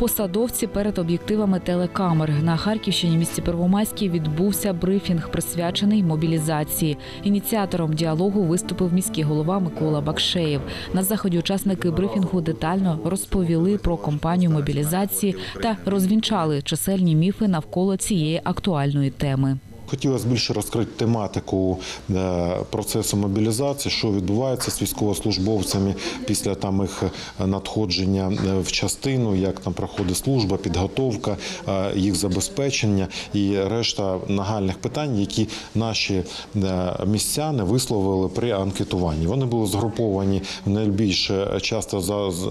посадовці перед об'єктивами телекамер. На Харківщині місті Первомайській відбувся брифінг, присвячений мобілізації. Ініціатором діалогу виступив міський голова Микола Бакшеєв. На заході учасники брифінгу детально розповіли про компанію мобілізації та розвінчали чисельні міфи навколо цієї актуальної теми. Хотілося більше розкрити тематику е, процесу мобілізації, що відбувається з військовослужбовцями після там їх надходження е, в частину, як там проходить служба, підготовка, е, їх забезпечення і решта нагальних питань, які наші е, містяни висловили при анкетуванні. Вони були згруповані в найбільш часто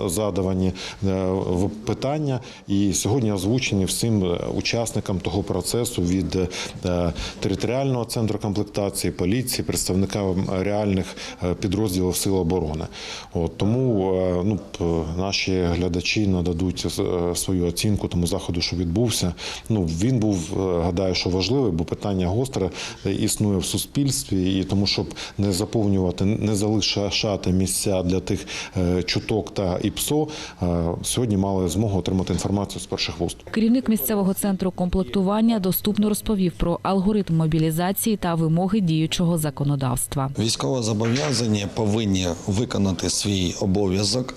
задавані е, в- питання, і сьогодні озвучені всім е, учасникам того процесу від е, територіального центру комплектації, поліції, представникам реальних е, підрозділів Сил оборони. От, тому е, ну, наші глядачі нададуть е, свою оцінку тому заходу, що відбувся. Ну, він був, гадаю, що важливий, бо питання гостре існує в суспільстві, і тому, щоб не заповнювати, не залишати місця для тих чуток та ІПСО, сьогодні мали змогу отримати інформацію з перших вуст. Керівник місцевого центру комплектування доступно розповів про алгоритм мобілізації та вимоги діючого законодавства. Військовозобов'язані повинні виконати свій обов'язок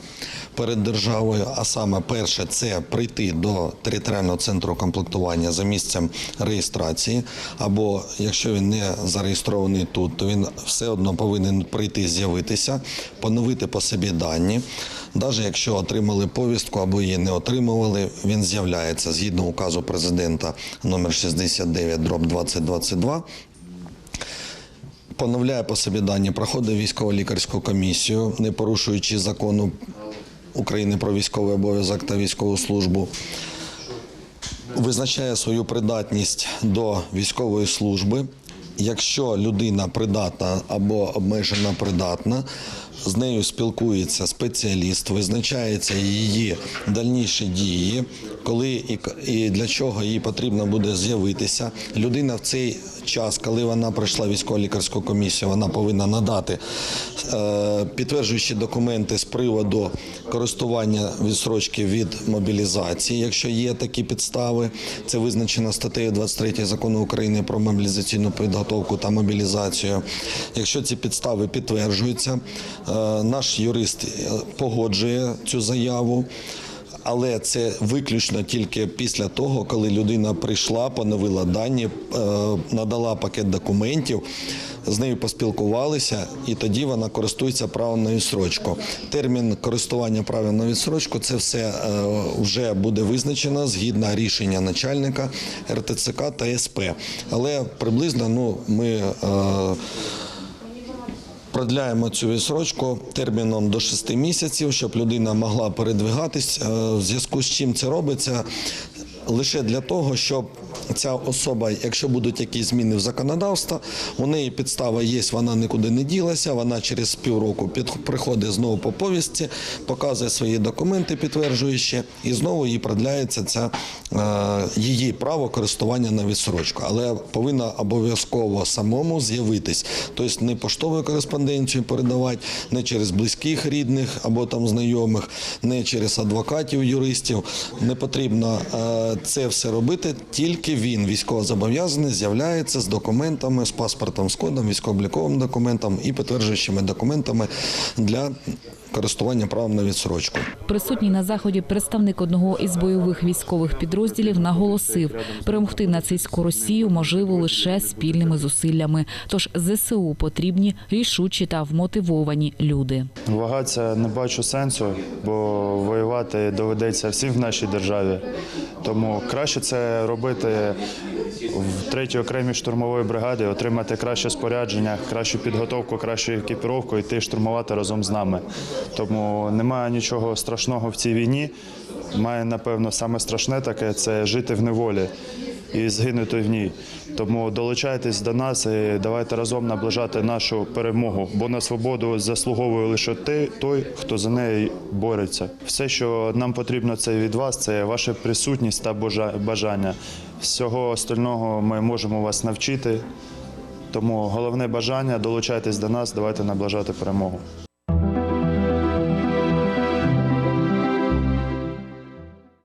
перед державою. А саме перше це прийти до територіального центру комплектування за місцем реєстрації. Або якщо він не зареєстрований тут, то він все одно повинен прийти з'явитися, поновити по собі дані. Навіть якщо отримали повістку або її не отримували, він з'являється згідно указу президента номер 69 дроб 2022 поновляє по собі дані, проходить військово-лікарську комісію, не порушуючи закону України про військовий обов'язок та військову службу. Визначає свою придатність до військової служби. Якщо людина придатна або обмежено придатна, з нею спілкується спеціаліст, визначаються її дальніші дії, коли і, для чого їй потрібно буде з'явитися. Людина в цей час, коли вона пройшла військово-лікарську комісію, вона повинна надати е, підтверджуючі документи з приводу користування відстрочки від мобілізації, якщо є такі підстави. Це визначено статтею 23 закону України про мобілізаційну підготовку та мобілізацію. Якщо ці підстави підтверджуються, е, наш юрист е, погоджує цю заяву. Але це виключно тільки після того, коли людина прийшла, поновила дані, е, надала пакет документів, з нею поспілкувалися, і тоді вона користується правом на відсрочку. Термін користування правом на відсрочку це все е, вже буде визначено згідно рішення начальника РТЦК та СП. Але приблизно ну, ми. Продляємо цю відсрочку терміном до 6 місяців, щоб людина могла передвигатись. Е, В зв'язку з чим це робиться лише для того, щоб ця особа, якщо будуть якісь зміни в законодавство, у неї підстава є, вона нікуди не ділася. Вона через півроку приходить знову по повістці, показує свої документи, підтверджуючи, і знову їй продляється ця е, її право користування на відсрочку. Але повинна обов'язково самому з'явитись, тобто не поштовою кореспонденцією передавати, не через близьких рідних або там знайомих, не через адвокатів, юристів. Не потрібно е, це все робити. Тільки він, військовозобов'язаний, з'являється з документами, з паспортом, з кодом, військовобліковим документом і підтверджуючими документами для користування правом на відсрочку. Присутній на заході представник одного із бойових військових підрозділів наголосив, перемогти нацистську Росію можливо лише спільними зусиллями. Тож ЗСУ потрібні рішучі та вмотивовані люди. Вагатися не бачу сенсу, бо воювати доведеться всім в нашій державі. Тому краще це робити в третій окремій штурмової бригаді, отримати краще спорядження, кращу підготовку, кращу екіпіровку, йти штурмувати разом з нами. Тому немає нічого страшного в цій війні. Має, напевно, саме страшне таке це жити в неволі і згинути в ній. Тому долучайтесь до нас і давайте разом наближати нашу перемогу. Бо на свободу заслуговує лише той, хто за неї бореться. Все, що нам потрібно, це від вас, це ваша присутність та бажання. Всього остального ми можемо вас навчити. Тому головне бажання долучайтесь до нас, давайте наближати перемогу.